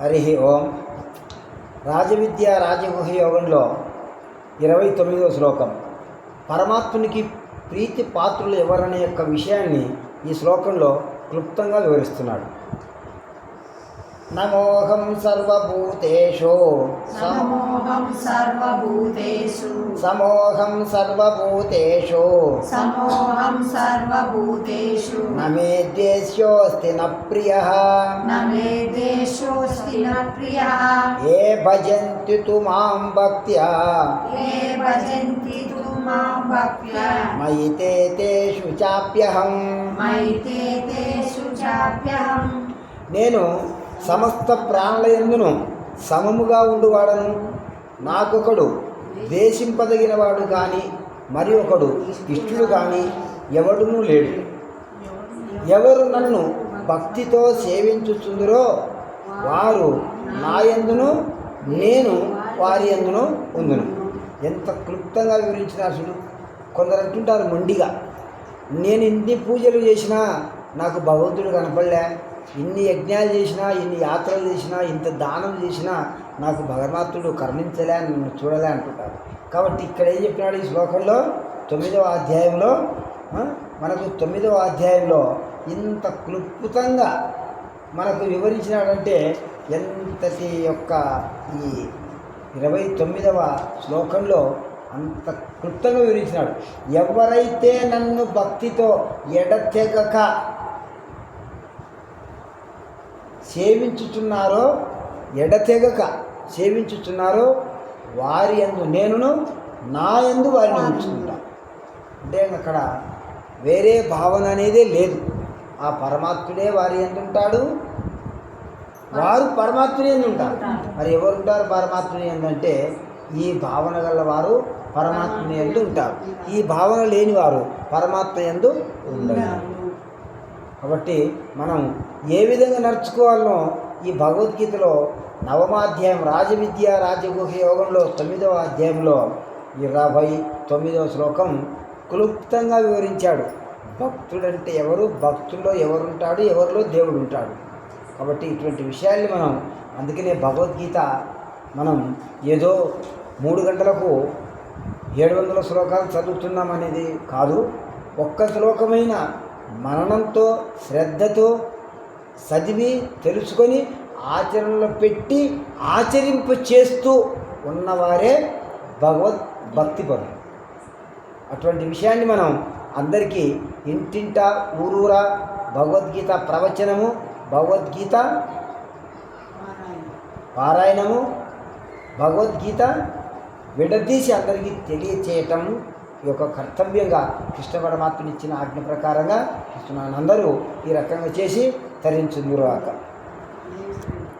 హరి ఓం. రాజవిద్య రాజగుహ యోగంలో ఇరవై తొమ్మిదవ శ్లోకం. పరమాత్మునికి ప్రీతి పాత్రులు ఎవరనే యొక్క విషయాన్ని ఈ శ్లోకంలో క్లుప్తంగా వివరిస్తున్నాడు. నమోహం సర్వభూతేషు. సమోహం సర్వభూతేషు. సమోహం సర్వభూతేషు. సమోహం సర్వభూతేషు. నమే ద్వేష్యోస్తి న ప్రియ. న మే దేశోస్తి న ప్రియः. ఏ భజంతి తు మాం భక్త్యా. ఏ భజంతి తు మాం భక్త్యా. మయి తే తేషు చాప్యహం. మైతే తేషు చాప్యహం. నేను సమస్త ప్రాణుల యందును సమముగా ఉండువాడను? నాకొకడు ద్వేషింపదగినవాడు కానీ మరి ఒకడు ఇష్టడు కానీ ఎవడునూ లేడు. ఎవరు నన్ను భక్తితో సేవించుతుందరో వారు నా యందును నేను వారి యందును ఉందును. ఎంత క్లుప్తంగా వివరించిన అసలు కొందరు అంటుంటారు మొండిగా. నేను ఇన్ని పూజలు చేసినా నాకు భగవంతుడు కనపడలే. ఇన్ని యజ్ఞాలు చేసినా ఇన్ని యాత్రలు చేసినా ఇంత దానం చేసినా నాకు భగవంతుడు కరుణించలే నన్ను చూడలే అంటుంటారు కాబట్టి ఇక్కడ ఏం చెప్పినాడు ఈ శ్లోకంలో? తొమ్మిదవ అధ్యాయంలో మనకు తొమ్మిదవ అధ్యాయంలో ఇంత క్లుప్తంగా మనకు వివరించినాడంటే ఎంతటి యొక్క ఈ ఇరవై తొమ్మిదవ శ్లోకంలో అంత క్లుప్తంగా వివరించినాడు. ఎవరైతే నన్ను భక్తితో ఎడతెగక సేవించుచున్నారో ఎడతెగక సేవించుచున్నారో వారి ఎందు నేనును నా ఎందు వారిని ఉంచుకుంటా అంటే అక్కడ వేరే భావన అనేదే లేదు. ఆ పరమాత్ముడే వారి ఎందు ఉంటాడు వారు పరమాత్ముని ఎందు ఉంటారు. మరి ఎవరు ఉంటారు పరమాత్ముని ఎందంటే ఈ భావన గల వారు పరమాత్ముని ఎందు ఉంటారు. ఈ భావన లేని వారు పరమాత్మ ఎందు ఉండరు. కాబట్టి మనం ఏ విధంగా నడుచుకోవాలనో ఈ భగవద్గీతలో నవమాధ్యాయం రాజవిద్య రాజగుహ యోగంలో తొమ్మిదవ అధ్యాయంలో ఇరవై తొమ్మిదవ శ్లోకం క్లుప్తంగా వివరించాడు. భక్తుడంటే ఎవరు? భక్తుల్లో ఎవరుంటాడు? ఎవరిలో దేవుడు ఉంటాడు కాబట్టి ఇటువంటి విషయాల్ని మనం అందుకనే భగవద్గీత మనం ఏదో మూడు గంటలకు ఏడు వందల శ్లోకాలు చదువుతున్నాం అనేది కాదు. ఒక్క శ్లోకమైన మననంతో శ్రద్ధతో చదివి తెలుసుకొని ఆచరణలో పెట్టి ఆచరింప చేస్తూ ఉన్నవారే భగవద్ భక్తి పరులు అటువంటి విషయాన్ని మనం అందరికీ ఇంటింట ఊరూరా భగవద్గీత ప్రవచనము భగవద్గీత పారాయణము భగవద్గీత విడదీసి అందరికీ తెలియచేయటం ఈ యొక్క కర్తవ్యంగా కృష్ణ పరమాత్మని ఇచ్చిన ఆజ్ఞ ప్రకారంగా ఇస్తున్నాను అందరూ ఈ రకంగా చేసి తరించుందురాక